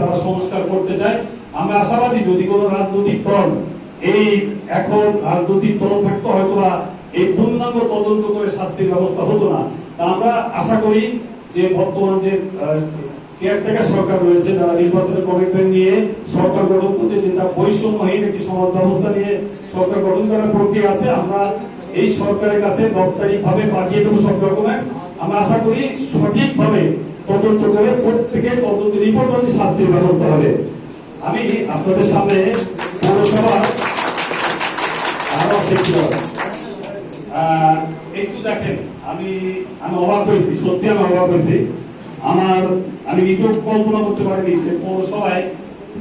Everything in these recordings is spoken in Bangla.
তার সংস্কার করতে চায়। আমরা আশাবাদী, যদি কোনো রাজনৈতিক দল এই এখন রাজনৈতিক দল থাকতো এই পূর্ণাঙ্গ তদন্ত করে শাস্তির ব্যবস্থা হতো না। তা আমরা আশা করি যে বর্তমান যে কেয়ারটেকার সরকার রয়েছে, যারা নির্বাচনের কমিটমেন্ট নিয়ে সরকার গঠন যে তার বৈষম্যহীন একটি সমাজ ব্যবস্থা নিয়ে সরকার গঠন করার প্রক্রিয়া আছে। আমরা এই সরকারের কাছে দপ্তরিক ভাবে পাঠিয়ে দেবো সব ডকুমেন্ট আমরা আশা করি সঠিক ভাবে তদন্ত করে প্রত্যেকে তদন্ত রিপোর্ট আছে শাস্তির ব্যবস্থা হবে। আমি আপনাদের সামনে পৌরসভা আরও। একটু দেখেন, আমি আমি অবাক হয়েছি, সত্যি আমি অবাক হয়েছি। আমার, আমি নিজেও কল্পনা করতে পারিনি যে পৌরসভায়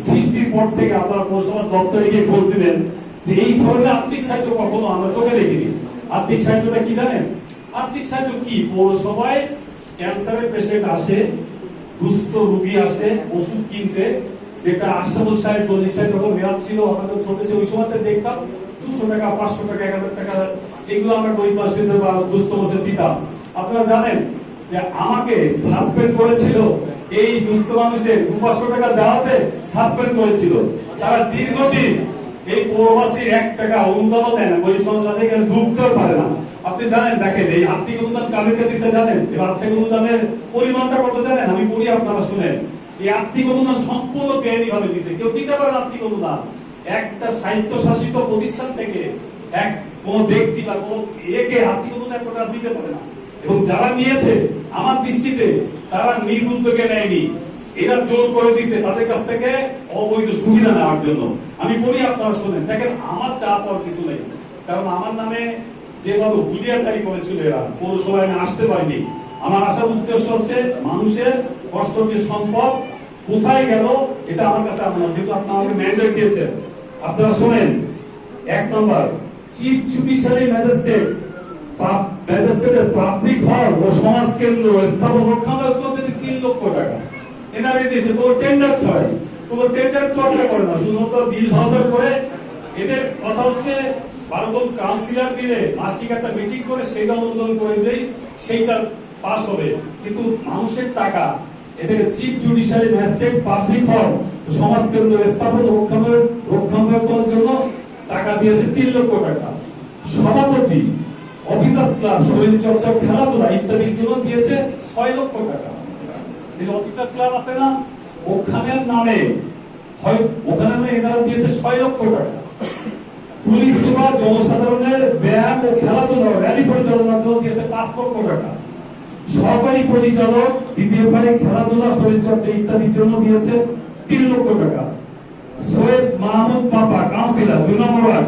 সৃষ্টির পর থেকে আপনারা পৌরসভার দপ্তরে গিয়ে খোঁজ দিবেন এই ধরনের আর্থিক সাহায্য কখনো আমরা চোখে দেখিনি। আর্থিক সাহায্যটা কি জানেন? আর্থিক সাহায্য কি? পৌরসভায় ক্যান্সারের পেশেন্ট আসে, দুস্থ রুগী আসে, ওষুধ কিনতে, যেটা আশাবুল সাহেব চল্লিশ সাহেব যখন মেয়াদ ছিল আমরা তো ছোট ছিল ওই সময়তে দেখতাম, দুশো টাকা, পাঁচশো টাকা, এক হাজার টাকা, এগুলো আমরা গরিব মাসিদের বা দুস্থ বসে দিতাম। আপনারা জানেন যে আমাকে সাসপেন্ড করেছিল, এই দুস্থ মানুষের দু টাকা দেওয়াতে সাসপেন্ড করেছিল। তারা দীর্ঘদিন এই পৌরবাসীর এক টাকা অনুদানও দেয় না, গরিব মানুষ যাদের এখানে ঢুকতেও পারে না। আপনি জানেন, দেখেন, এই আর্থিক অনুদান কাদেরকে দিতে জানেন? এই আর্থিক অনুদানের পরিমাণটা কত জানেন? আমি বলি আপনারা শুনেন। এই আর্থিক অনুদান সম্পূর্ণ বেআইনি ভাবে দিতে কেউ দিতে পারে আর্থিক অনুদান। একটা সাহিত্য শাসিত প্রতিষ্ঠান থেকে এক কোন ব্যক্তি বা কোন একে আর্থিক অনুদান একটা দিতে পারে না। এবং যারা নিয়েছে আমার দৃষ্টিতে, তারা নিজ উদ্যোগে নেয়নি। এরা জোর করে দিতে তাদের কাছ থেকে অবৈধ সুবিধা নেওয়ার জন্য। আমি বলি আপনারা শোনেন, দেখেন আমার চা পাওয়ার কিছু নেই। কারণ আমার নামে যেভাবে হুলিয়াচারি করেছিল এরা, পৌরসভায় আমি আসতে পারিনি। আমার আসার উদ্দেশ্য হচ্ছে মানুষের কষ্ট যে সম্পদ, কোথায় গেল, এটা আমার কাছে আপনার, যেহেতু আপনার আমাকে ম্যান্ডেট দিয়েছেন। আপনারা শোনেন, এক নম্বর চিফ জুডিশিয়ারি ম্যাজিস্ট্রেট ম্যাজিস্ট্রেটের ও সমাজ কেন্দ্র স্থাপন রক্ষণাবেক্ষণ করতে তিন লক্ষ টাকা। এনারে দিয়েছে, কোনো টেন্ডার ছয় কোনো টেন্ডার চর্চা করে না, শুধুমাত্র বিল করে। এদের কথা হচ্ছে মিলে মাসিক একটা মিটিং করে সেইটা অনুমোদন করে দিলেই সেইটা পাস হবে। কিন্তু মানুষের টাকা, এদের চিফ জুডিশিয়ারি ম্যাজিস্ট্রেট পাবলিক হল সমাজ কেন্দ্র স্থাপন জন্য টাকা দিয়েছে তিন লক্ষ টাকা। সভাপতি অফিসার্স ক্লাব, শরীর চর্চা, খেলাধুলা ইত্যাদির জন্য দিয়েছে ছয় লক্ষ টাকা। এই অফিসার ক্লাব আছে না? ওখানের নামে। হয়, ওখানে নামে এনারা দিয়েছে ছয় লক্ষ টাকা। পুলিশ জনসাধারণের ব্যায়াম ও খেলাধুলা র্যালি পরিচালনার জন্য দিয়েছে পাঁচ লক্ষ টাকা। সহকারী পরিচালক পারে খেলাধুলা শরীরচর্চা ইত্যাদির জন্য দিয়েছে তিন লক্ষ টাকা। সৈয়দ মাহমুদ পাপা কাউন্সিলর দুই নম্বর